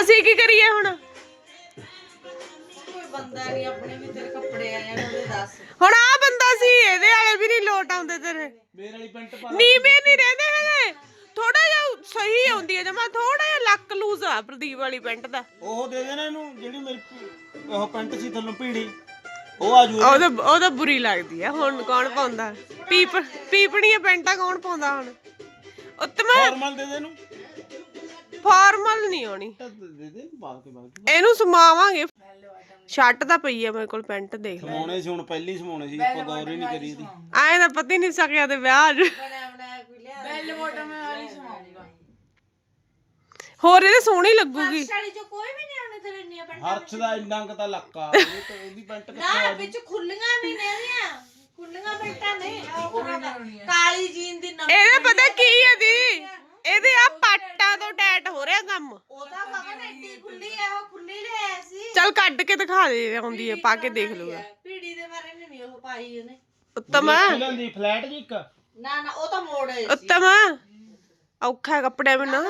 ਅਸੀਂ ਕੀ ਕਰੀਏ ਹੁਣ? ਕੋਈ ਬੰਦਾ ਨਹੀਂ ਆਪਣੇ ਵੀ ਤੇਰੇ ਕੱਪੜੇ ਆ ਜਾਣ ਉਹਦੇ ਦੱਸ। ਹੁਣ ਆ ਬੰਦਾ ਸੀ ਇਹਦੇ ਵਾਲੇ ਵੀ ਨਹੀਂ ਲੋਟ ਆਉਂਦੇ ਤੇਰੇ। ਮੇਰੇ ਵਾਲੀ ਪੈਂਟ ਪਾ ਨੀਵੇਂ ਨਹੀਂ ਰਹਿੰਦੇ ਹੈਗੇ। ਥੋੜਾ ਜਿਹਾ ਸਹੀ ਆਉਂਦੀ ਹੈ ਜਮਾ ਥੋੜਾ ਜਿਹਾ ਲੱਕ ਲੂਜ਼ ਆ ਪ੍ਰਦੀਪ ਵਾਲੀ ਪੈਂਟ ਦਾ। ਉਹ ਦੇ ਦੇਣਾ ਇਹਨੂੰ ਜਿਹੜੀ ਮੇਰੀ ਉਹ ਪੈਂਟ ਸੀ ਥੱਲੋਂ ਭੀੜੀ ਉਹ ਆ ਜੂ ਉਹਦਾ। ਉਹਦਾ ਬੁਰੀ ਲੱਗਦੀ ਆ ਹੁਣ ਕੌਣ ਪਾਉਂਦਾ? ਪੀਪ ਪੀਪਣੀਆਂ ਪੈਂਟਾਂ ਕੌਣ ਪਾਉਂਦਾ ਹੁਣ? ਉੱਤਮ? ਫਾਰਮਲ ਦੇ ਦੇ ਇਹਨੂੰ। ਫਾਰਮਲ ਨਹੀਂ ਆਉਣੀ। ਦੇ ਦੇ ਬਾਲ ਕੇ ਬਾਲ ਕੇ ਇਹਨੂੰ ਸਮਾਵਾਂਗੇ। ਸ਼ਰਟ ਤਾਂ ਪਈ ਆ ਮੇਰੇ ਕੋਲ ਪੈਂਟ ਦੇਖ ਲੈ। ਸਮਾਉਣੇ ਸੀ ਹੁਣ ਪਹਿਲੀ ਸਮਾਉਣੇ ਸੀ ਆਪਾਂ ਗੌਰ ਹੀ ਨਹੀਂ ਕਰੀ ਇਹਦੀ ਆਏ ਤਾਂ ਪਤਾ ਹੀ ਨਹੀਂ ਸਕਿਆ ਤੇ ਵਿਆਹ 'ਚ ਬਣਿਆ ਬਣਾਇਆ ਕੋਈ ਲਿਆ ਬੈਲ ਬੋਟਮ ਵਾਲੀ ਸਮਾਉਂਗਾ ਹੋਰ ਇਹਦੇ ਸੋਹਣੀ ਲੱਗੂਗੀ। ਸਾੜੀ ਚ ਕੋਈ ਵੀ ਨਹੀਂ ਆਉਣੇ ਤੇਰੇ ਇੰਨੀਆਂ ਪੈਂਟ ਹਰਸ਼ ਦਾ ਇੰਨਾ ਕੁ ਤਾਂ ਲੱਕਾ ਇਹ ਤਾਂ ਉਹਦੀ ਪੈਂਟ ਕਿੱਥੋਂ ਨਾ ਆ ਵਿੱਚ ਖੁੱਲੀਆਂ ਵੀ ਨੇ ਦੀਆਂ ਖੁੱਲੀਆਂ ਪੈਂਟਾਂ ਨੇ। ਕਾਲੀ ਜੀਨ ਦੀ ਨਵੀਂ ਇਹਦੇ ਪਤਾ ਕੀ ਹੈ ਦੀ ਇਹਦੇ ਆ ਪਾਟਾਂ ਤੋਂ ਟੈਟ ਹੋ ਰਿਹਾ ਕੰਮ ਉਹਦਾ ਮਗਰ ਐਡੀ ਖੁੱਲੀ ਹੈ ਉਹ ਖੁੱਲੀ ਲੈ ਸੀ। ਚੱਲ ਕੱਢ ਕੇ ਦਿਖਾ ਦੇ ਆਉਂਦੀ ਹੈ ਪਾ ਕੇ ਦੇਖ ਲੂਗਾ ਪੀੜੀ ਦੇ ਬਾਰੇ ਨਹੀਂ ਉਹ ਪਾਈ ਉਹਨੇ। ਉੱਤਮ। ਇਹਨਾਂ ਦੀ ਫਲੈਟ ਜੀ ਇੱਕ। ਨਾ ਨਾ ਉਹ ਤਾਂ ਮੋੜ ਉੱਤਮ। ਔਖਾ ਕੱਪੜੇ ਬਿਨਾ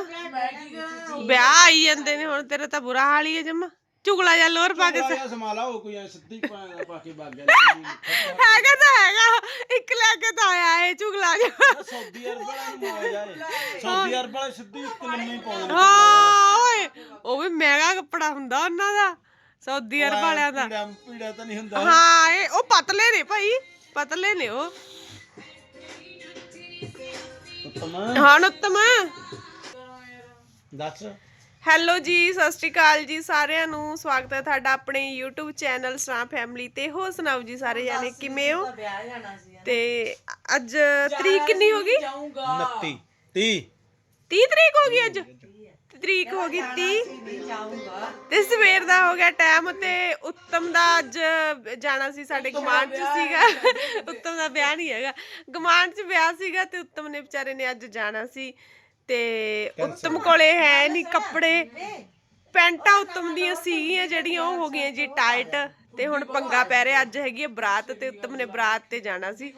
ਵਿਆਹ ਆਈ ਜਾਂਦੇ ਨੇ ਹੁਣ ਤੇਰਾ ਤਾਂ ਬੁਰਾ ਹਾਲ ਹੀ ਹੈ ਜਮਾ। ਚੁਗਲਾ ਜਾਂ ਲੋਰ ਪਾ ਕੇ ਸਮਾਲਾ ਉਹ ਕੋਈ ਐਂ ਸਿੱਧੀ ਪਾ ਪਾ ਕੇ ਵਗ ਗਿਆ ਹੈਗਾ ਤਾਂ ਹੈਗਾ ਇੱਕ ਲੈ ਕੇ ਤਾਂ ਆਇਆ ਇਹ ਚੁਗਲਾ ਜਿਹਾ। ਸੌਦੀ ਅਰਬ ਵਾਲਾ ਨੂੰ ਮਾਰ ਜਾਏ ਸੌਦੀ ਅਰਬ ਵਾਲੇ ਸਿੱਧੀ ਇੱਕ ਲੰਮੀ ਪਾਉਂਦੇ ਹਾਂ ਓਏ ਉਹ ਵੀ ਮਹਿੰਗਾ ਕੱਪੜਾ ਹੁੰਦਾ ਉਹਨਾਂ ਦਾ ਸਾਊਦੀ ਅਰਬ ਵਾਲਿਆਂ ਦਾ। ਪੀੜਾ ਪੀੜਾ ਤਾਂ ਨਹੀਂ ਹੁੰਦਾ। ਹਾਂ ਇਹ ਉਹ ਪਤਲੇ ਨੇ ਭਾਈ ਪਤਲੇ ਨੇ ਉਹ। ਉੱਤਮ। ਹਾਂ ਉੱਤਮ। ਦੱਸ। ਹੈਲੋ ਜੀ ਸਤਿ ਸ਼੍ਰੀ ਅਕਾਲ ਜੀ ਸਾਰਿਆਂ ਨੂੰ। ਸਵਾਗਤ ਹੈ ਤੁਹਾਡਾ ਆਪਣੇ YouTube ਚੈਨਲ ਸਰਾ ਫੈਮਿਲੀ ਤੇ। ਹੋ ਸੁਣਾਓ ਜੀ ਸਾਰੇ ਜਾਨੇ ਕਿਵੇਂ ਹੋ? ਵਿਆਹ ਜਾਣਾ ਸੀ ਤੇ ਅੱਜ ਤਰੀਕ ਕਿੰਨੀ ਹੋ ਗਈ? 29 30 30 ਤਰੀਕ ਹੋ ਗਈ ਅੱਜ? ਤਰੀਕ ਹੋ ਗਈ 30 ਜਾਊਂਗਾ। ਤੇ ਸਵੇਰ ਦਾ ਹੋ ਗਿਆ ਟਾਈਮ ਤੇ ਉੱਤਮ ਦਾ ਅੱਜ ਜਾਣਾ ਸੀ ਸਾਡੇ ਗਮਾਂਡ ਚ ਸੀਗਾ। ਉੱਤਮ ਦਾ ਵਿਆਹ ਨਹੀਂ ਹੈਗਾ। ਗਮਾਂਡ ਚ ਵਿਆਹ ਸੀਗਾ ਤੇ ਉੱਤਮ ਨੇ ਵਿਚਾਰੇ ਨੇ ਅੱਜ ਜਾਣਾ ਸੀ। ਤੇ ਉੱਤਮ ਕੋਲੇ ਹੈ ਨਹੀਂ ਕੱਪੜੇ। ਪੈਂਟਾਂ ਉੱਤਮ ਦੀਆਂ ਸੀਗੀਆਂ ਜਿਹੜੀਆਂ ਉਹ ਹੋ ਗਈਆਂ ਜੀ ਟਾਈਟ। ਤੇ ਹੁਣ ਪੰਗਾ ਪੈ ਰਿਹਾ ਅੱਜ ਹੈਗੀ ਹੈ ਬਰਾਤ ਤੇ ਉੱਤਮ ਨੇ ਬਰਾਤ ਤੇ ਜਾਣਾ ਸੀ।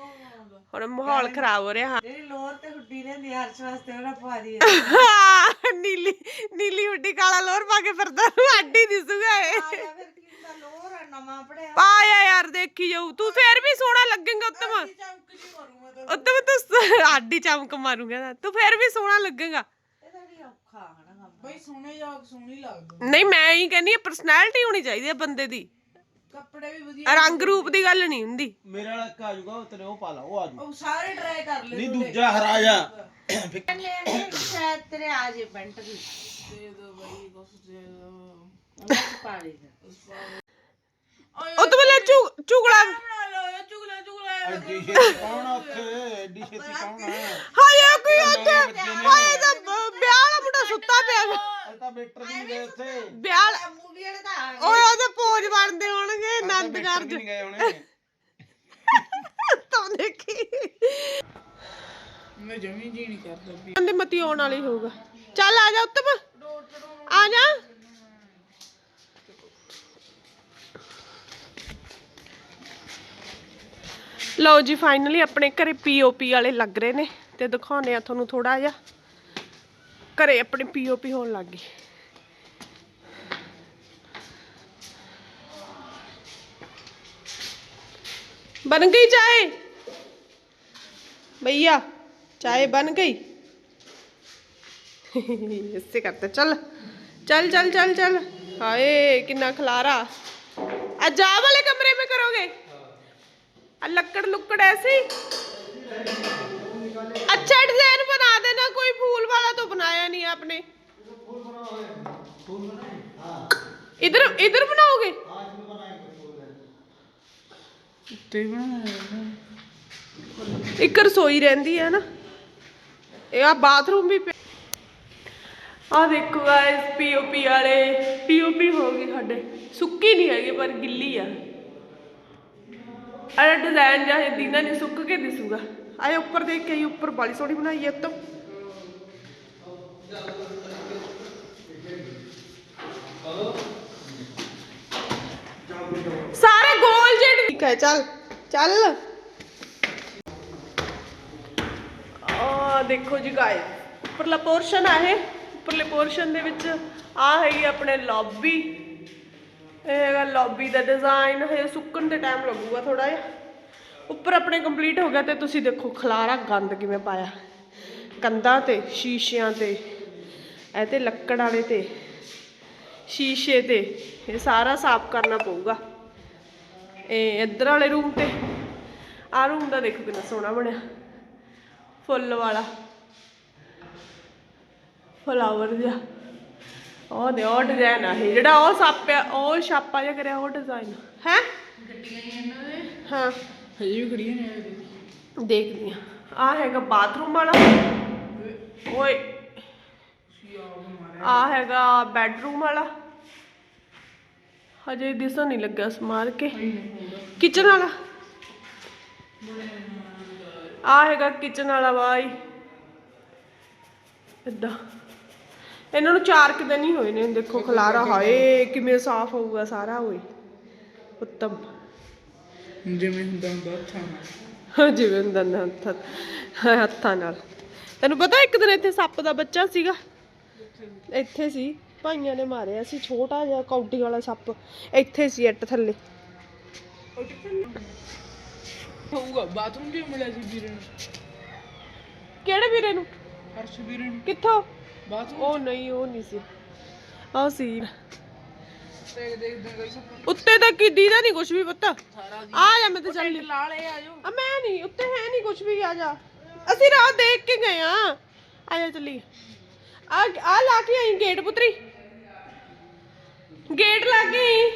ਹੁਣ ਮਾਹੌਲ ਖਰਾਬ ਹੋ ਰਿਹਾ ਜਿਹੜੀ ਲੋਰ ਤੇ ਹੁੱਡੀ ਨੇ ਦੀ ਹਰਸ਼ ਵਾਸਤੇ ਉਹਨਾਂ ਪਵਾ ਦੀ ਹਾਂ ਨੀਲੀ ਨੀਲੀ ਹੁੱਡੀ ਕਾਲਾ ਲੋਰ ਪਾ ਕੇ ਫਿਰਦਾ ਨੂੰ ਅੱਡੀ ਦਿਸੂਗਾ ਇਹ। ਨਵਾਂ ਪੜਿਆ। ਪਾਇਆ ਯਾਰ ਦੇਖੀ ਜਾਊ। ਤੂੰ ਫੇਰ ਵੀ ਸੋਹਣਾ ਲੱਗੇਗਾ ਉੱਤਮ। ਚਮਕ ਜੀ ਉੱਤਮ ਤੂੰ ਆਡੀ ਚਮਕ ਮਾਰੂਗਾ ਤੂੰ ਫੇਰ ਵੀ ਸੋਹਣਾ ਲੱਗੇਗਾ। ਇਹਦਾ ਵੀ ਔਖਾ ਹਨਾ ਕੰਮ। ਬਈ ਸੋਹਣੇ ਜਾ ਸੋਹਣੀ ਲੱਗਦਾ ਨਹੀਂ ਮੈਂ ਹੀ ਕਹਿੰਦੀ ਆ ਪਰਸਨੈਲਿਟੀ ਹੋਣੀ ਚਾਹੀਦੀ ਹੈ ਬੰਦੇ ਦੀ। ਕੱਪੜੇ ਵੀ ਵਧੀਆ ਰੰਗ ਰੂਪ ਦੀ ਗੱਲ ਨਹੀਂ ਹੁੰਦੀ। ਮੇਰੇ ਵਾਲਾ ਇੱਕ ਆ ਜਾਊਗਾ ਉਹ ਤੇਰੇ ਉਹ ਪਾ ਲਾ ਉਹ ਆ ਜਾਊ ਉਹ ਸਾਰੇ ਟਰਾਈ ਕਰ ਲੈ ਨਹੀਂ ਦੂਜਾ ਹਰਾ ਜਾ ਨੇ ਸ਼ਾਇਦ ਤੇਰੇ ਆ ਜੇ ਪੈਂਟ ਦੀ। ਦੇ ਦੋ ਬਈ ਕੁਛ ਦੇ ਦੋ। ਉਹਨਾਂ ਚ ਪਾ ਲੇਗਾ ਉਹ ਤੋਂ ਬਲੇ ਚੁਗਲਾ ਬਣਾ ਲਓ ਇਹ ਚੁਗਲਾ। ਚੁਗਲਾ ਐਡੀ ਛੇਤੀ ਕੌਣ ਆ ਉੱਥੇ? ਐਡੀ ਛੇਤੀ ਕੌਣ ਆ? ਹਾਏ ਕੋਈ ਉੱਥੇ? ਹਾਏ ਤਾਂ ਵਿਆਹ ਵਾਲਾ ਮੁੰਡਾ ਸੁੱਤਾ ਪਿਆ ਵਾ। ਇਹ ਤਾਂ ਵੇਟਰ ਵੀ ਨਹੀਂ ਗਏ ਉੱਥੇ। ਵਿਆਹ ਵਾਲਾ- ਮੂਵੀ ਵਾਲੇ ਤਾਂ ਆ ਓਏ ਉਹਦੇ ਪੋਜ ਬਣਦੇ ਹੋਣਗੇ ਆਨੰਦ ਵੇਟਰ ਕਾਰਜ ਵੀ ਨਹੀਂ ਗਏ ਹੁਣੇ। ਤੂੰ ਦੇਖੀ। ਮੈਂ ਜਮੀ ਜੀ ਨਹੀਂ ਕਰਦਾ। ਵੀ ਕਹਿੰਦੇ ਮਤੀ ਆਉਣ ਵਾਲੀ ਹੋਊਗਾ। ਚੱਲ ਆ ਜਾ ਉੱਤਮ। ਆ ਜਾ। ਲਓ ਜੀ ਫਾਈਨਲੀ ਆਪਣੇ ਘਰੇ ਪੀਓਪੀ ਵਾਲੇ ਲੱਗ ਰਹੇ ਨੇ ਤੇ ਦਿਖਾਉਣੇ ਆ ਤੁਹਾਨੂੰ ਥੋੜਾ ਜਿਹਾ ਘਰੇ ਆਪਣੇ ਪੀਓਪੀ ਹੋਣ ਲੱਗ ਗਈ बन गई चाय भैया चाय बन गई इससे करते चल चल चल चल चल हाय कितना खलारा अजा वाले कमरे में करोगे आ लक्कड़ लुक्कड़ ऐसे ही अच्छा डिजाइन बना देना कोई फूल वाला तो बनाया नहीं आपने इधर इधर बनाओगे ਤੇ ਬਣਾ ਇੱਕ ਰਸੋਈ ਰਹਿੰਦੀ ਹੈ ਨਾ ਇਹ ਆ ਬਾਥਰੂਮ ਵੀ ਆ ਦੇਖੋ ਗਾਇਸ ਪੀਓਪੀ ਵਾਲੇ ਪੀਓਪੀ ਹੋ ਗਈ ਸਾਡੇ ਸੁੱਕੀ ਨਹੀਂ ਹੈਗੀ ਪਰ ਗਿੱਲੀ ਆ ਅਰੇ ਡਿਜ਼ਾਈਨ ਜਿਹਾ ਦੀਨਾ ਨਹੀਂ ਸੁੱਕ ਕੇ ਦਿਸੂਗਾ ਆਏ ਉੱਪਰ ਦੇਖ ਕੇ ਆਈ ਉੱਪਰ ਬਾਲੀ ਸੋਹਣੀ ਬਣਾਈ ਹੈ ਤੋਂ ਸਾਰੇ ਗੋਲ ਜਿਹੜੇ ਠੀਕ ਹੈ ਚੱਲ ਚੱਲ ਆ ਦੇਖੋ ਜੀ ਗਾਇਸ ਉੱਪਰਲਾ ਪੋਰਸ਼ਨ ਆ ਇਹ ਉੱਪਰਲੇ ਪੋਰਸ਼ਨ ਦੇ ਵਿੱਚ ਆ ਹੈਗੀ ਆਪਣੇ ਲੌਬੀ ਇਹ ਹੈਗਾ ਲੌਬੀ ਦਾ ਡਿਜ਼ਾਈਨ ਹਜੇ ਸੁੱਕਣ ਤੇ ਟਾਈਮ ਲੱਗੂਗਾ ਥੋੜਾ ਜਿਹਾ। ਉੱਪਰ ਆਪਣੇ ਕੰਪਲੀਟ ਹੋ ਗਿਆ ਤੇ ਤੁਸੀਂ ਦੇਖੋ ਖਲਾਰਾ ਗੰਦ ਕਿਵੇਂ ਪਾਇਆ। ਕੰਧਾਂ ਤੇ, ਸ਼ੀਸ਼ਿਆਂ ਤੇ, ਇਹ ਤੇ ਲੱਕੜ ਵਾਲੇ ਤੇ, ਸ਼ੀਸ਼ੇ ਤੇ, ਇਹ ਸਾਰਾ ਸਾਫ਼ ਕਰਨਾ ਪਊਗਾ। ਇਹ ਇੱਧਰ ਵਾਲੇ ਰੂਮ ਤੇ ਆ ਰੂਮ ਦਾ ਦੇਖੋ ਕਿੰਨਾ ਸੋਹਣਾ ਬਣਿਆ। ਫੁੱਲ ਵਾਲਾ। ਫਲਾਵਰ ਜਿਹਾ। ਉਹ ਦੇ ਉਹ ਡਿਜ਼ਾਈਨ ਆ ਇਹ। ਜਿਹੜਾ ਉਹ ਸੱਪ ਆ ਉਹ ਛਾਪਾ ਜਿਹਾ ਕਰਿਆ, ਉਹ ਡਿਜ਼ਾਈਨ ਹੈ? ਹਾਂ। ਹਜੇ ਵੀ ਖੜੀਆਂ ਨੇ ਦੇਖਦੀ ਆ। ਆ ਹੈਗਾ ਬਾਥਰੂਮ ਵਾਲਾ। ਓਏ। ਆ ਹੈਗਾ ਬੈਡਰੂਮ ਵਾਲਾ। ਹਜੇ ਦਿਸਣ ਨਹੀਂ ਲੱਗਾ ਸਮਾਰ ਕੇ। ਕਿਚਨ ਵਾਲਾ। ਆ ਹੈਗਾ ਕਿਚਨ ਵਾਲਾ ਬਾਈ ਇਦਾਂ। ਇਹਨਾਂ ਨੂੰ ਚਾਰ ਕੁ ਦਿਨ ਹੀ ਹੋਏ ਨੇ ਦੇਖੋ ਖਲਾਰਾ ਹਾਏ ਕਿਵੇਂ ਸਾਫ਼ ਹੋਊਗਾ ਸਾਰਾ ਓਏ। ਉੱਤਮ। ਜਿਵੇਂ ਹੁੰਦਾ ਹੁੰਦਾ ਹੱਥਾਂ ਨਾਲ। ਜਿਵੇਂ ਹੁੰਦਾ ਨਾ ਹੱਥਾਂ ਹੱਥਾਂ ਨਾਲ। ਤੈਨੂੰ ਪਤਾ ਇੱਕ ਦਿਨ ਇੱਥੇ ਸੱਪ ਦਾ ਬੱਚਾ ਸੀਗਾ? ਇੱਥੇ ਸੀ ਭਾਈਆਂ ਨੇ ਮਾਰਿਆ ਸੀ ਛੋਟਾ ਜਿਹਾ ਕੌਡੀ ਵਾਲਾ ਸੱਪ। ਇੱਥੇ ਸੀ ਇੱਟ ਥੱਲੇ। ਹੋਊਗਾ ਬਾਥਰੂਮ ਜੇ ਮਿਲਿਆ ਸੀ ਵੀਰੇ ਨੂੰ? ਕਿਹੜੇ ਵੀਰੇ ਨੂੰ? ਹਰਸ਼ ਵੀਰੇ ਨੂੰ। ਕਿੱਥੋਂ? ਬਾਥਰੂਮ ਉਹ ਨਹੀਂ ਉਹ ਨਹੀਂ ਸੀ। ਆ ਸੀ। ਦੇਖ ਦੇਖ ਦੇ ਗਈ ਸਭ ਉੱਤੇ ਤਾਂ ਕੀ ਦੀਦਾ ਨਹੀਂ ਕੁਝ ਵੀ ਪਤਾ। ਆ ਜਾ ਮੈਂ ਤਾਂ ਚੱਲੀ ਲਾਲ ਇਹ ਆ ਜਾਓ ਆ ਮੈਂ ਨਹੀਂ ਉੱਤੇ ਹੈ ਨਹੀਂ ਕੁਝ ਵੀ ਆ ਜਾ। ਅਸੀਂ ਰਾਹ ਦੇਖ ਕੇ ਗਏ ਆ। ਆ ਜਾ ਚੱਲੀ ਆ ਆ ਲਾ ਕੇ ਆਈ ਗੇਟ ਪੁੱਤਰੀ। ਗੇਟ ਲਾ ਕੇ ਆਈ।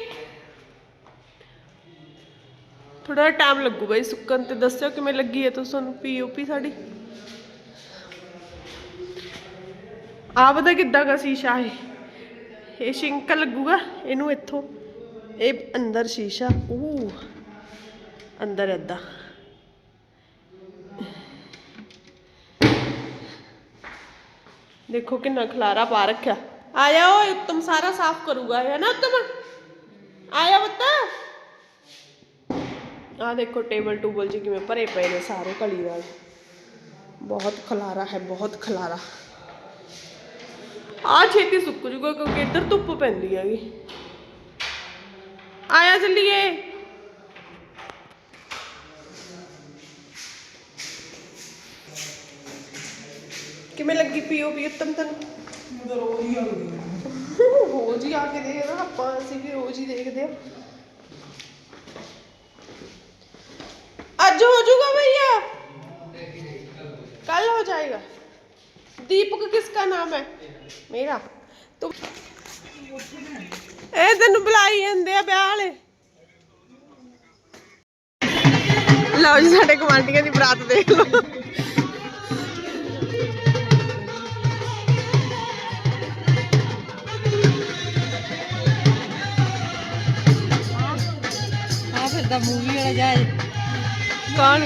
ਥੋੜਾ ਟਾਈਮ ਲੱਗੂਗਾ ਇਹ ਸੁੱਕਣ ਤੇ ਦੱਸਿਓ ਕਿਵੇਂ ਲੱਗੀ ਹੈ ਤੁਹਾਨੂੰ ਪੀਓਪੀ ਸਾਡੀ। ਆ ਪਤਾ ਕਿੱਦਾਂ ਦਾ ਸ਼ੀਸ਼ਾ ਹੈ ਇਹ ਸ਼ਿੰਕ ਲੱਗੂਗਾ? ਇਹਨੂੰ ਇੱਥੋਂ। ਇਹ ਅੰਦਰ ਸ਼ੀਸ਼ਾ। ਉਹ ਅੰਦਰ ਏਦਾਂ। ਦੇਖੋ ਕਿੰਨਾ ਖਲਾਰਾ ਪਾ ਰੱਖਿਆ। ਆ ਜਾ ਓਏ ਉੱਤਮ ਸਾਰਾ ਸਾਫ਼ ਕਰੂਗਾ, ਹੈ ਨਾ ਉੱਤਮ? ਆ ਜਾ ਬੱਤਾ ਆ ਦੇਖੋ ਟੇਬਲ ਟੂਬਲ ਜੀ ਕਿਵੇਂ ਭਰੇ ਪਏ ਨੇ ਸਾਰੇ ਕਲੀ ਨਾਲ। ਬਹੁਤ ਖਲਾਰਾ ਹੈ, ਬਹੁਤ ਖਲਾਰਾ। ਆ ਛੇਤੀ ਸੁੱਕ ਜੂਗਾ ਕਿਉਂਕਿ ਇੱਧਰ ਧੁੱਪ ਪੈਂਦੀ ਹੈਗੀ ਆਇਆ ਚੱਲੀਏ ਕਿਵੇਂ ਲੱਗੀ ਪੀਓਪੀ ਉੱਤਮ ਤੈਨੂੰ ਰੋਜ਼ ਹੀ ਆ ਕੇ ਦੇਖਦੇ ਨਾ ਆਪਾਂ ਅਸੀਂ ਵੀ ਰੋਜ਼ ਹੀ ਦੇਖਦੇ ਆ ਅੱਜ ਹੋ ਜਾਊਗਾ भैया कल हो जाएगा दीपक किसका नाम है ਮੇਰਾ। ਇਹ ਤੈਨੂੰ ਬੁਲਾਈ ਜਾਂਦੇ ਆ ਵਿਆਹ ਵਾਲੇ। ਲਓ ਜੀ ਸਾਡੇ ਕਮਾਂਡੀਆਂ ਦੀ ਬਰਾਤ ਦੇਖ ਲਓ। ਦਾ ਮੂਵੀ ਵਾਲਾ ਜਾਇ ਕੌਣ?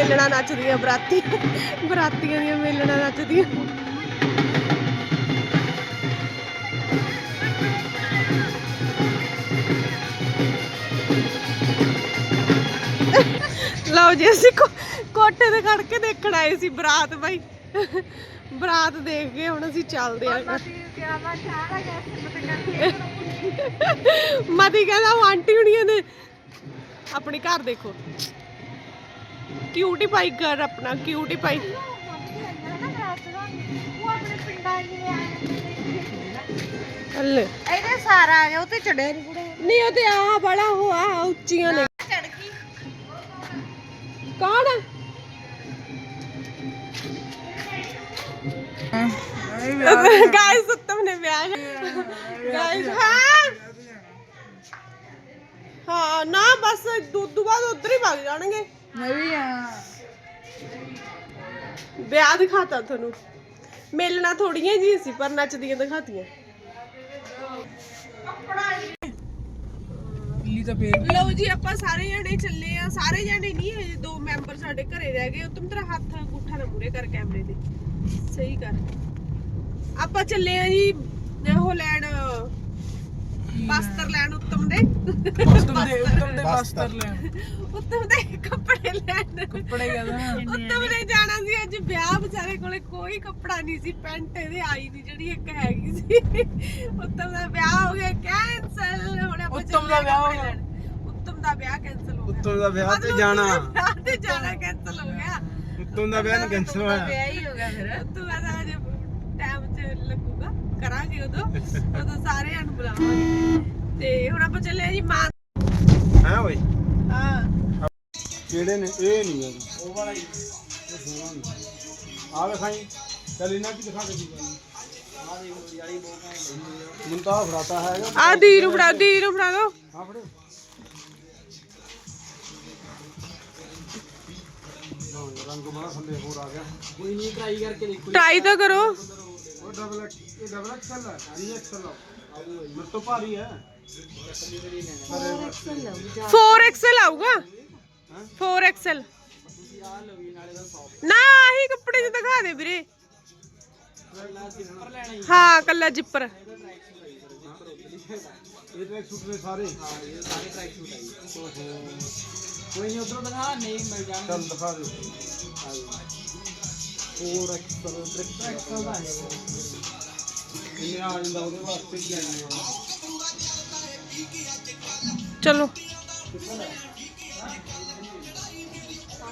ਮੇਲਣਾ ਨੱਚਦੀਆਂ ਬਰਾਤੀ ਬਰਾਤੀਆਂ ਦੀਆਂ ਮੇਲਣਾ ਨੱਚਦੀਆਂ। ਲਓ ਜੀ ਅਸੀਂ ਕੋਠੇ ਤੇ ਖੜ ਕੇ ਦੇਖਣ ਆਏ ਸੀ ਬਰਾਤ ਬਾਈ। ਬਰਾਤ ਦੇਖ ਕੇ ਹੁਣ ਅਸੀਂ ਚੱਲਦੇ ਆਂ। ਮਦੀ ਕਹਿੰਦਾ ਉਹ ਆਂਟੀ ਹੁਣੀਆਂ ਨੇ। ਆਪਣੀ ਘਰ ਦੇਖੋ। ਕਿਊਟੀ ਪਾਈ ਘਰ ਆਪਣਾ ਕਿਊਟੀ ਪਾਈ ਅੱਲੇ ਇਹਦੇ ਸਾਰਾ ਆ ਗਿਆ ਉਹ ਤੇ ਚੜਿਆ ਨਹੀਂ ਕੁੜੇ। ਨਹੀਂ ਉਹ ਤੇ ਆ ਬੜਾ ਉਹ ਆ ਉੱਚੀਆਂ ਨੇ। ਚੜ ਗਈ। ਕੌਣ ਗਾਇਸ ਉੱਤਮ ਨੇ ਵਿਆਹ ਗਾਇਸ ਹਾਂ। ਹਾਂ ਨਾ ਬਸ ਦੁੱਧ ਬਾਅਦ ਉਧਰ ਹੀ ਭੱਜ ਜਾਣਗੇ। ਮੈਂ ਵੀ ਆ। ਵਿਆਹ ਦਿਖਾਤਾ ਤੁਹਾਨੂੰ। ਮਿਲਣਾ ਥੋੜੀਆਂ ਜੀ ਸੀ ਪਰ ਨੱਚਦੀਆਂ ਦਿਖਾਤੀਆਂ। ਦਿੱਲੀ ਤਾਂ ਫੇਰ ਲਓ ਜੀ ਆਪਾਂ ਸਾਰੇ ਜਣੇ ਚੱਲੇ ਆ। ਸਾਰੇ ਜਣੇ ਨਹੀਂ ਹਜੇ ਦੋ ਮੈਂਬਰ ਸਾਡੇ ਘਰੇ ਰਹਿ ਗਏ। ਉਤਮ ਤੇਰਾ ਹੱਥ ਅੰਗੂਠਾ ਨਾ ਮੂਰੇ ਕਰ ਕੈਮਰੇ ਦੇ ਸਹੀ ਕਰ। ਆਪਾਂ ਚੱਲੇ ਆ ਜੀ ਉਹ ਲੈਣ ਬਸਤਰ ਲੈਣ ਉਤਮ ਦੇ। ਉਤਮ ਦੇ ਉਤਮ ਦੇ ਬਸਤਰ ਲੈਣ। ਉਤਮ ਦੇ ਕੱਪੜੇ ਲੈਣ। ਕੱਪੜੇ ਕਹਿੰਦਾ ਉਤਮ ਨੇ ਜਾਣਾ ਸੀ ਅੱਜ ਵਿਆਹ ਵਿਚਾਰੇ ਕੋਲੇ ਕੋਈ ਕੱਪੜਾ ਨਹੀਂ ਸੀ ਪੈਂਟ ਇਹਦੇ ਆਈ ਨਹੀਂ ਜਿਹੜੀ ਇੱਕ ਹੈਗੀ ਸੀ। ਉਤਮ ਦਾ ਵਿਆਹ ਹੋ ਗਿਆ ਕੈਨਸਲ ਹੁਣ ਆਪਾਂ ਉੱਤਮ ਦਾ ਵਿਆਹ ਹੋ ਗਿਆ। ਉੱਤਮ ਦਾ ਵਿਆਹ ਕੈਨਸਲ ਹੋ ਗਿਆ। ਉੱਤੋਂ ਦਾ ਵਿਆਹ ਤੇ ਜਾਣਾ। ਵਿਆਹ ਤੇ ਜਾਣਾ ਕੈਨਸਲ ਹੋ ਗਿਆ। ਉੱਤੋਂ ਦਾ ਵਿਆਹ ਨਹੀਂ ਕੈਂਸਲ ਹੋਇਆ। ਵਿਆਹ ਹੀ ਹੋ ਗਿਆ ਫਿਰ। ਕਹਿੰਦਾ ਅਜੇ ਟਾਈਮ ਚ ਲੱਗੂਗਾ ਕਰਾਂਗੇ ਉਦੋਂ। ਉਦੋਂ ਸਾਰਿਆਂ ਨੂੰ ਬੁਲਾਵਾਂਗੇ। ਤੇ ਹੁਣ ਆਪਾਂ ਚੱਲੇ ਆ ਜੀ ਮਾਂ ਹੈ ਓਏ? ਹਾਂ। ਕਿਹੜੇ ਨੇ? ਇਹ ਨਹੀਂ ਯਾਰ ਉਹ ਵਾਲਾ ਹੀ। ਆ ਵੇਖਾਈ ਚੱਲ ਇਹਨਾਂ ਕੀ ਦਿਖਾ ਦੇ ਦੀ ਮੁੰਤਾ ਫੜਾਤਾ ਹੈ। ਆ ਦੀ ਨੂੰ ਫੜਾ ਦੀ ਨੂੰ ਫੜਾ ਦੋ। ਹਾਂ ਫੜੇ। ਹਾਂ, ਰੰਗ ਬੜਾ ਥੱਲੇ ਹੋਰ ਆ ਗਿਆ। ਕੋਈ ਨਹੀਂ ਟਰਾਈ ਕਰਕੇ ਦੇਖੋ। ਟਰਾਈ ਤਾਂ ਕਰੋ। ਉਹ ਡਬਲ ਇਹ ਡਬਲ ਐਕਸਲ ਹੈ ਇਹ ਐਕਸਲ। ਮੇਰੇ ਤੋਂ ਭਾਰੀ ਹੈ 4XL ਆਊਗਾ 4XL ਨਾ, ਆਹੀ ਕੱਪੜੇ ਚ ਦਿਖਾ ਦੇ ਵੀਰੇ। ਹਾਂ, ਕੱਲਾ ਜਿੱਪਰ। ਇਹ ਟਰੈਕ ਸੂਟ ਨੇ ਸਾਰੇ ਹਾਂ ਇਹ ਸਾਰੇ ਟਰੈਕ ਸੂਟ ਆਈ ਕੋਈ ਨਹੀਂ ਉਧਰੋਂ ਦਿਖਾ ਨਹੀਂ ਮਿਲ ਜਾਣ ਚੱਲ ਦਿਖਾ ਦੇ ਹੋਰ ਐਕਸਲ ਟਰੈਕ ਐਕਸਲ ਦਾ ਹੈ ਇਹ ਆ ਜਾਂਦਾ ਉਹਦੇ ਵਾਸਤੇ ਕੀ ਆਣੀ ਚਲੋ।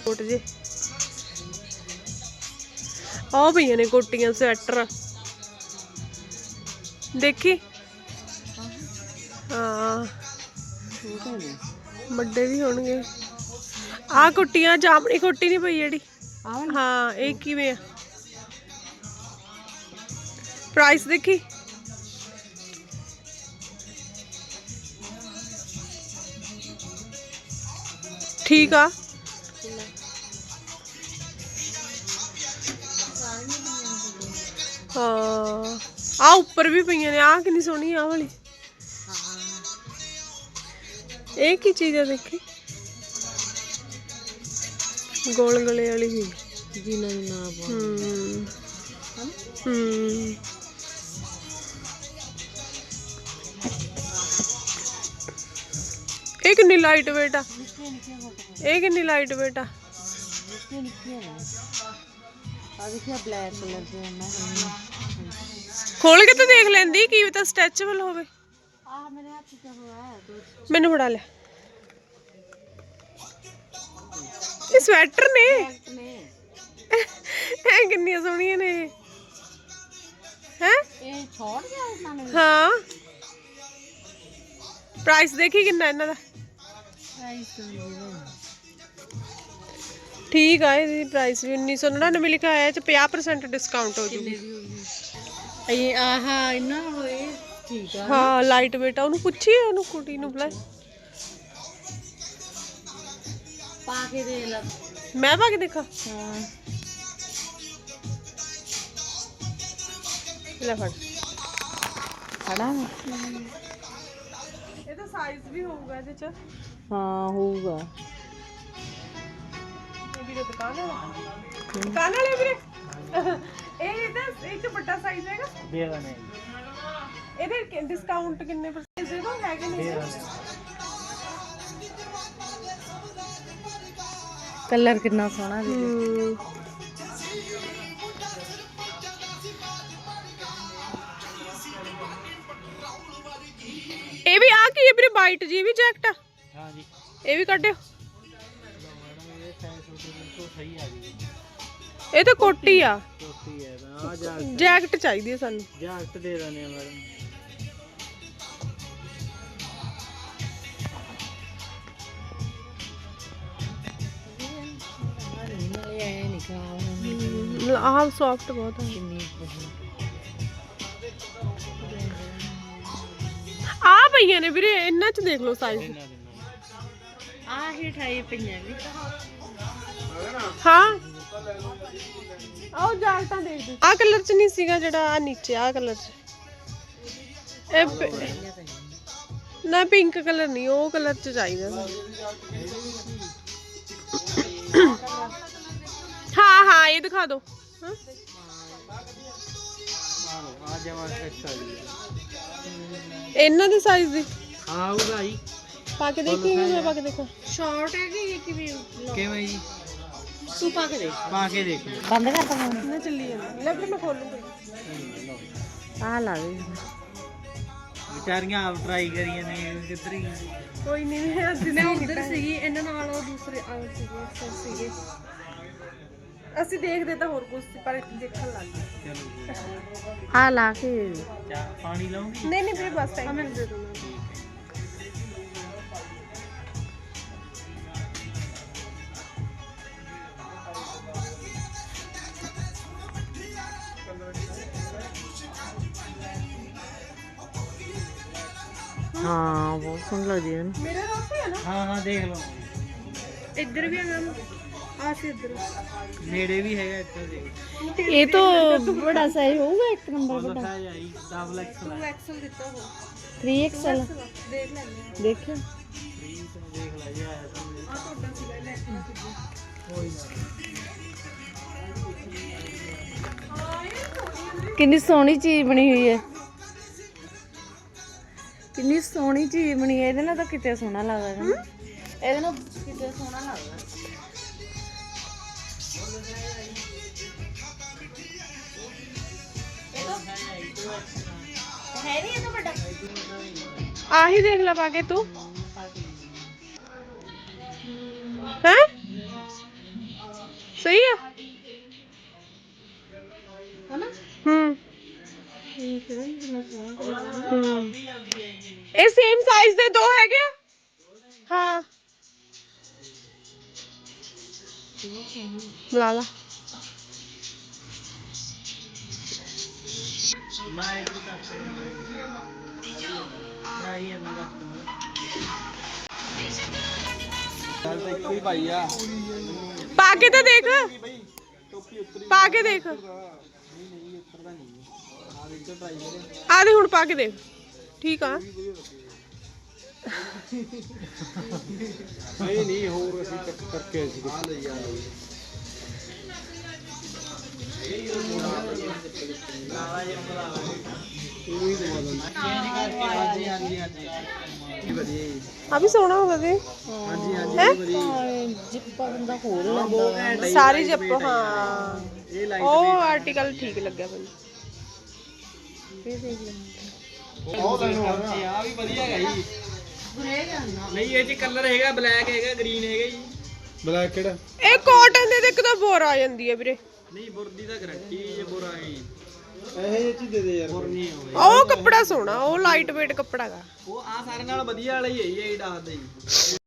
ਕੋਟ ਜੇ। ਆ ਪਈਆਂ ਨੇ ਕੋਟੀਆਂ ਸਵੈਟਰ। ਦੇਖੀ? ਹਾਂ। ਵੱਡੇ ਵੀ ਹੋਣਗੇ। ਆ ਕੋਟੀਆਂ ਜਾਮਣੀ ਕੋਟੀ ਨਹੀਂ ਪਈ ਜਿਹੜੀ? ਹਾਂ ਇਹ ਕਿਵੇਂ ਆ? ਪ੍ਰਾਈਸ ਦੇਖੀ? ਠੀਕ ਆ। ਹਾਂ ਆ ਉੱਪਰ ਵੀ ਪਈਆਂ ਨੇ ਆ ਕਿੰਨੀ ਸੋਹਣੀ ਆ ਵਾਲੀ। ਇਹ ਕੀ ਚੀਜ਼ ਆ ਦੇਖੀ? ਗੋਲ ਗਲੇ ਵਾਲੀ। ਵੀ ਜਿਨ੍ਹਾਂ ਨੂੰ ਨਾ ਹੂੰ ਹੂੰ। ਇਹ ਕਿੰਨੀ ਲਾਈਟ weight ਆ? ਇਹ ਕਿੰਨੀ ਲਾਈਟ weight ਆ? ਆ ਦੇਖਿਆ ਬਲੈਕ ਕਲਰ ਦੇ ਮੈਂ ਖੋਲ ਕੇ ਤਾਂ ਦੇਖ ਲੈਂਦੀ ਕੀ ਪਤਾ ਸਟ੍ਰੈਚੇਬਲ ਹੋਵੇ। ਆ ਮੇਰੇ ਹੱਥ 'ਚ ਹੋਇਆ ਦੋ ਮੈਨੂੰ ਫੜਾ ਲੈ। ਇਹ ਸਵੈਟਰ ਨੇ। ਇਹ ਕਿੰਨੀਆਂ ਸੋਹਣੀਆਂ ਨੇ ਹੈ? ਇਹ ਛੋੜ ਗਿਆ ਇਹਨਾਂ ਨੇ। ਹਾਂ। ਪ੍ਰਾਈਸ ਦੇਖੀ ਕਿੰਨਾ ਇਹਨਾਂ ਦਾ? ਠੀਕ ਆ ਇਹਦੀ ਪ੍ਰਾਈਸ ਵੀ 1999 ਲਿਖਿਆ ਹੋਇਆ ਚ 50% ਡਿਸਕਾਊਂਟ ਹੋ ਜੂਗੀ। ਇਹ ਆਹਾ ਇਹਨਾਂ ਹੋਏ? ਠੀਕ ਆ। ਹਾਂ ਲਾਈਟ weight ਆ ਉਹਨੂੰ ਪੁੱਛੀਏ ਉਹਨੂੰ ਕੁੜੀ ਨੂੰ ਬੁਲਾ ਪਾ ਕੇ ਦੇ ਲਾ। ਮੈਂ ਪਾ ਕੇ ਦੇਖਾਂ। ਹਾਂ। ਲੈ ਫੜ। ਖੜਾ ਇਹ ਤਾਂ ਸਾਈਜ਼ ਵੀ ਹੋਊਗਾ ਇਹਦੇ ਚ। ਹਾਂ ਹੋਊਗਾ। ਇਹ ਵੀਰੇ ਦੁਕਾਨ ਵਾਲਾ? ਦੁਕਾਨ ਵਾਲੇ ਵੀਰੇ? ਇਹ ਇਹਦਾ ਇਹ ਚ ਵੱਡਾ ਸਾਈਜ਼ ਹੈਗਾ। ਦੇ ਦਨੇ ਇਹਦੇ ਡਿਸਕਾਊਂਟ ਕਿੰਨੇ ਪਰਸੈਂਟ ਦੇ ਦੋ ਹੈਗੇ ਨਹੀਂ ਕਲਰ ਕਿੰਨਾ ਸੋਹਣਾ ਵੀ ਹੂੰ ਇਹ ਵੀ ਆ ਕੀ ਹੈ ਵੀਰੇ? ਵਾਈਟ ਜੀ ਵੀ ਜੈਕਟ ਆ। ਹਾਂ ਜੀ ਇਹ ਵੀ ਕੱਢਿਓ। ਇਹ ਤਾਂ ਕੋਟੀ ਆ। ਕੋਟੀ ਹੈ ਆ ਜਾ ਜੈਕਟ ਚਾਹੀਦੀ ਹੈ ਸਾਨੂੰ। ਜਾਕਟ ਦੇ ਦਨੇ ਆ ਮੈਡਮ। ਆਹ ਸੌਫਟ ਬਹੁਤ ਆ। ਆ ਪਈਆਂ ਨੇ ਵੀਰੇ ਇਹਨਾਂ ਚ ਦੇਖ ਲਓ ਸਾਈਜ਼ ਆ ਹੀ ਠਾਈ ਪਈਆਂ ਵੀ ਹਾਂ। ਆਓ ਜੈਕਟਾਂ ਦੇਖ ਦੇ ਆ ਕਲਰ ਚ ਨਹੀਂ ਸੀਗਾ ਜਿਹੜਾ ਆ ਨੀਚੇ ਆ ਕਲਰ ਚ। ਇਹ ਪ- ਨਾ। ਪਿੰਕ ਕਲਰ ਨਹੀਂ ਉਹ ਕਲਰ ਚ ਚਾਹੀਦਾ ਸੀ। ਹਾਂ ਹਾਂ ਇਹ ਦਿਖਾ ਦਿਓ ਹਾਂ। ਆ ਜਮਾ ਜੀ। ਇਹਨਾਂ ਦੇ ਸਾਈਜ਼ ਦੀ। ਹਾਂ ਉਹ ਭਾਈ ਪਾ ਕੇ ਦੇਖੀ ਮੈਂ ਪਾ ਕੇ ਦੇਖਾਂ? ਸ਼ਾਰਟ ਹੈ ਕਿ ਇਹ ਕਿਵੇਂ ਕਿਵੇਂ ਜੀ? ਤੂੰ ਪਾ ਕੇ ਦੇਖ। ਪਾ ਕੇ ਦੇਖ ਲਓ। ਬੰਦ ਕਰ ਤਾ ਨਾ ਚੱਲੀ ਜਾਂਦੀ ਲੈ ਫਿਰ ਮੈਂ ਖੋਲੂੰਗੀ ਆ ਲਾ ਦੇ। ਵਿਚਾਰੀਆਂ ਆਪ ਟਰਾਈ ਕਰੀਆਂ ਨੇ ਕਿੱਧਰ ਹੀ ਕੋਈ ਨਹੀਂ ਮੈਂ ਅੱਜ ਮੈਂ ਉਧਰ ਸੀਗੀ ਇਹਨਾਂ ਨਾਲ ਉਹ ਦੂਸਰੇ ਆ ਸੀਗੇ ਸਰ ਸੀਗੇ। ਅਸੀਂ ਦੇਖਦੇ ਤਾਂ ਹੋਰ ਕੁਝ ਸੀ ਪਰ ਦੇਖਣ ਲੱਗ ਗਏ। ਚਲੋ ਆ ਲਾ ਕੇ। ਪਾਣੀ ਲਾਉਂਗੀ? ਨਹੀਂ ਨਹੀਂ ਵੀਰੇ ਬਸ ਟਾਈਮ ਮੈਨੂੰ ਦੇ ਦੋ ਹਾਂ ਬਹੁਤ ਸੋਹਣੀ ਲੱਗਦੀ ਹੈ ਨਾ। ਮੇਰੇ ਰੋਟੀ ਹੈ ਨਾ। ਹਾਂ ਹਾਂ ਦੇਖ ਲਓ। ਇੱਧਰ ਵੀ ਹੈਗਾ ਆ ਸੀ ਇੱਧਰ। ਨੇੜੇ ਵੀ ਹੈਗਾ ਇੱਧਰ ਦੇਖ। ਇਹ ਤਾਂ ਬੜਾ ਸਾਈਜ਼ ਹੋਊਗਾ ਇੱਕ ਨੰਬਰ ਉਹ ਦਿਖਾਇਆ ਜਾਈ ਡਬਲ ਐਕਸਲ ਹੈ ਐਕਸਲ ਦਿੱਤਾ ਹੋ 3XL ਦੇਖ ਲੈਂਦੇ ਦੇਖਿਓ ਤੋਂ ਦੇਖ ਲੈ ਜੀ ਆਇਆ ਤਾਂ ਮੇਰੇ। ਆ ਤੁਹਾਡਾ ਸੀਗਾ ਲੈ ਕੋਈ ਨਾ ਕਿੰਨੀ ਸੋਹਣੀ ਚੀਜ਼ ਬਣੀ ਹੋਈ ਹੈ। ਕਿੰਨੀ ਸੋਹਣੀ ਚੀਜ਼ ਬਣੀ ਹੈ ਇਹਦੇ ਨਾਲ ਤਾਂ ਕਿਤੇ ਸੋਹਣਾ ਲੱਗਦਾ ਹੈ। ਇਹਦੇ ਨਾਲ ਕਿਤੇ ਸੋਹਣਾ ਲੱਗਦਾ। ਹੈ ਨਹੀਂ ਇਹ ਤਾਂ ਵੱਡਾ ਆਹੀ ਦੇਖ ਲੈ ਪਾ ਕੇ ਤੂੰ। ਹੈ? ਸਹੀ ਆ? ਹਨਾ? ਹੂੰ। ਇਹ ਕਿਹੜਾ ਕਿੰਨਾ ਸੋਹਣਾ ਹੂੰ ਇਹ ਸੇਮ ਸਾਈਜ਼ ਦੇ ਦੋ ਹੈਗੇ ਆ? ਹਾਂ। ਲਾ ਲਾ। ਹੀ ਭਾਈ ਆ ਪਾ ਕੇ ਤਾਂ ਦੇਖ। ਪਾ ਕੇ ਦੇਖ। ਨਹੀਂ ਨਹੀਂ ਉੱਤਰਦਾ ਨਹੀਂ ਆ ਦੇ ਹੁਣ ਪਾ ਕੇ ਦੇਖ। ਠੀਕ ਆ। ਨਹੀਂ ਨਹੀਂ ਹੋਰ ਅਸੀਂ ਚੱਕ ਕਰਕੇ ਅਸੀਂ ਆ ਲਈ ਆ ਜੀ। ਆ ਵੀ ਸੋਹਣਾ ਹੁੰਦਾ ਤੇ ਹਾਂਜੀ ਹਾਂਜੀ ਜਿੱਪਾ ਬੰਦਾ ਖੋਲ ਹਾਂ, ਬਹੁਤ ਘੈਂਟ ਹੈ ਜੀ, ਸਾਰੀ ਜੱਪ ਹੈ ਉਹ ਆਰਟੀਕਲ ਠੀਕ ਲੱਗਿਆ ਮੈਨੂੰ। ਦੇਖ ਉਹ ਤੁਹਾਨੂੰ ਆ ਵੀ ਵਧੀਆ ਹੈਗਾ ਜੀ। ਨਹੀਂ ਇਹ ਚ ਕਲਰ ਹੈਗਾ ਬਲੈਕ ਹੈਗਾ ਗ੍ਰੀਨ ਹੈਗਾ ਜੀ। ਬਲੈਕ ਕਿਹੜਾ? ਇਹ ਕਾਟਨ ਦੇ ਤੇ ਇੱਕ ਤਾਂ ਬੋਰ ਆ ਜਾਂਦੀ ਹੈ ਵੀਰੇ। ਨਹੀਂ ਬੁਰਦੀ ਦਾ ਗਰੰਟੀ ਇਹ ਬੁਰਾ ਹੈ ਜੀ। ਇਹ ਚੀਜ਼ ਦੇ ਦੇ ਯਾਰ। ਬੁਰ ਨਹੀਂ ਹੋਵੇ। ਉਹ ਕੱਪੜਾ ਸੋਹਣਾ ਉਹ ਲਾਈਟ weight ਕੱਪੜਾ ਗਾ ਉਹ ਆ ਸਾਰੇ ਨਾਲ ਵਧੀਆ ਵਾਲਾ ਹੀ ਹੈ ਜੀ ਇਹ ਡਾਸ ਦਾ ਜੀ।